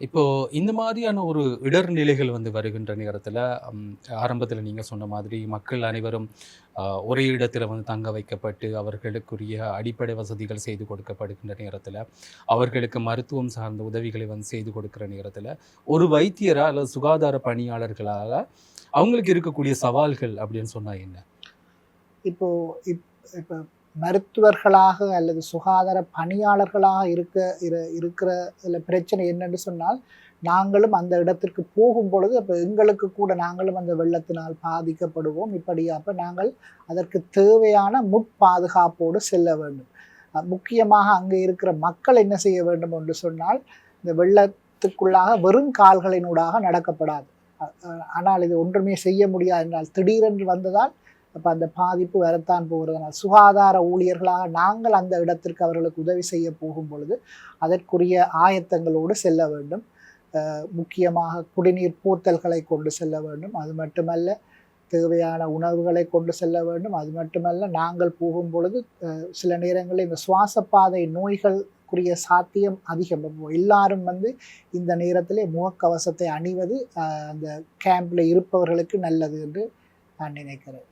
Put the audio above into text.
இப்போ இந்த மாதிரியான ஒரு இடர்நிலைகள் வந்து வருகின்ற நேரத்தில் ஆரம்பத்தில் நீங்கள் சொன்ன மாதிரி மக்கள் அனைவரும் ஒரே இடத்துல வந்து தங்க வைக்கப்பட்டு அவர்களுக்குரிய அடிப்படை வசதிகள் செய்து கொடுக்கப்படுகின்ற நேரத்தில் அவர்களுக்கு மருத்துவம் சார்ந்த உதவிகளை வந்து செய்து கொடுக்கிற நேரத்தில் ஒரு வைத்தியரா அல்லது சுகாதார பணியாளர்களாக அவங்களுக்கு இருக்கக்கூடிய சவால்கள் அப்படின்னு சொன்னால் என்ன? இப்போ இப் இப்போ மருத்துவர்களாக அல்லது சுகாதார பணியாளர்களாக இருக்க இரு இருக்கிற இதில் பிரச்சனை என்னன்னு சொன்னால் நாங்களும் அந்த இடத்திற்கு போகும் பொழுது அப்போ எங்களுக்கு கூட நாங்களும் அந்த வெள்ளத்தினால் பாதிக்கப்படுவோம். இப்படியா அப்போ நாங்கள் அதற்கு தேவையான முட்பாதுகாப்போடு செல்ல வேண்டும். முக்கியமாக அங்கே இருக்கிற மக்கள் என்ன செய்ய வேண்டும் என்று சொன்னால் இந்த வெள்ளத்துக்குள்ளாக வெறும் கால்களினூடாக நடக்கப்படாது. அஹ் அஹ் ஆனால் இது ஒன்றுமே செய்ய முடியாது. என்றால் திடீரென்று வந்ததால் அப்போ அந்த பாதிப்பு வரத்தான் போகிறதுனால் சுகாதார ஊழியர்களாக நாங்கள் அந்த இடத்திற்கு அவர்களுக்கு உதவி செய்ய போகும் பொழுது அதற்குரிய ஆயத்தங்களோடு செல்ல வேண்டும். முக்கியமாக குடிநீர் பூத்தல்களை கொண்டு செல்ல வேண்டும். அது மட்டுமல்ல தேவையான உணவுகளை கொண்டு செல்ல வேண்டும். அது மட்டுமல்ல நாங்கள் போகும் பொழுது சில நேரங்களில் இந்த சுவாசப்பாதை நோய்களுக்குரிய சாத்தியம் அதிகம். எல்லாரும் வந்து இந்த நேரத்திலே முகக்கவசத்தை அணிவது அந்த கேம்பில் இருப்பவர்களுக்கு நல்லது என்று நான் நினைக்கிறேன்.